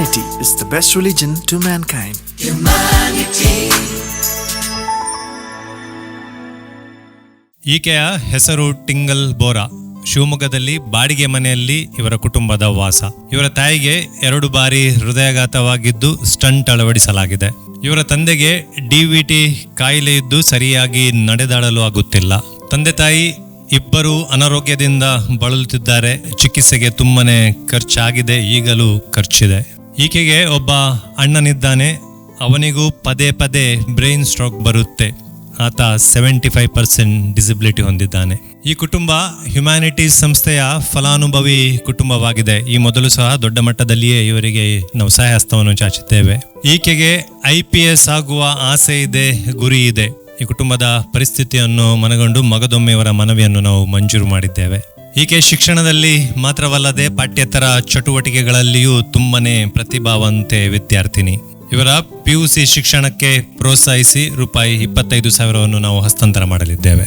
is the best religion to mankind. ಈಕೆಯ ಹೆಸರು ಟಿಂಗಲ್ ಬೋರಾ. ಶಿವಮೊಗ್ಗದಲ್ಲಿ ಬಾಡಿಗೆ ಮನೆಯಲ್ಲಿ ಇವರ ಕುಟುಂಬದ ವಾಸ. ಇವರ ತಾಯಿಗೆ ಎರಡು ಬಾರಿ ಹೃದಯಾಘಾತವಾಗಿದ್ದು ಸ್ಟಂಟ್ ಅಳವಡಿಸಲಾಗಿದೆ. ಇವರ ತಂದೆಗೆ ಡಿವಿಟಿ ಕಾಯಿಲೆ ಇದ್ದು ಸರಿಯಾಗಿ ನಡೆದಾಡಲು ಆಗುತ್ತಿಲ್ಲ. ತಂದೆ ತಾಯಿ ಇಬ್ಬರು ಅನಾರೋಗ್ಯದಿಂದ ಬಳಲುತ್ತಿದ್ದಾರೆ. ಚಿಕಿತ್ಸೆಗೆ ತುಂಬಾ ಖರ್ಚಾಗಿದೆ ಈಗಲೂ ಖರ್ಚಿದೆ. ಈಕೆಗೆ ಒಬ್ಬ ಅಣ್ಣನಿದ್ದಾನೆ. ಅವನಿಗೂ ಪದೇ ಪದೇ ಬ್ರೈನ್ ಸ್ಟ್ರೋಕ್ ಬರುತ್ತೆ. ಆತ ಸೆವೆಂಟಿ ಫೈವ್ ಪರ್ಸೆಂಟ್ ಡಿಸಿಬಿಲಿಟಿ ಹೊಂದಿದ್ದಾನೆ. ಈ ಕುಟುಂಬ ಹ್ಯುಮ್ಯಾನಿಟೀಸ್ ಸಂಸ್ಥೆಯ ಫಲಾನುಭವಿ ಕುಟುಂಬವಾಗಿದೆ. ಈ ಮೊದಲು ಸಹ ದೊಡ್ಡ ಮಟ್ಟದಲ್ಲಿಯೇ ಇವರಿಗೆ ನಾವು ಸಹಾಯ ಹಸ್ತವನ್ನು ಚಾಚುತ್ತೇವೆ ಈಕೆಗೆ ಐ ಪಿ ಎಸ್ ಆಗುವ ಆಸೆ ಇದೆ, ಗುರಿ ಇದೆ. ಈ ಕುಟುಂಬದ ಪರಿಸ್ಥಿತಿಯನ್ನು ಮನಗೊಂಡು ಮಗದೊಮ್ಮೆಯವರ ಮನವಿಯನ್ನು ನಾವು ಮಂಜೂರು ಮಾಡಿದ್ದೇವೆ. ಈಕೆ ಶಿಕ್ಷಣದಲ್ಲಿ ಮಾತ್ರವಲ್ಲದೆ ಪಠ್ಯೇತರ ಚಟುವಟಿಕೆಗಳಲ್ಲಿಯೂ ತುಂಬನೇ ಪ್ರತಿಭಾವಂತೆ ವಿದ್ಯಾರ್ಥಿನಿ ಇವರ ಪಿಯುಸಿ ಶಿಕ್ಷಣಕ್ಕೆ ಪ್ರೋತ್ಸಾಹಿಸಿ ರೂಪಾಯಿ ಇಪ್ಪತ್ತೈದು ಸಾವಿರವನ್ನು ನಾವು ಹಸ್ತಾಂತರ ಮಾಡಲಿದ್ದೇವೆ.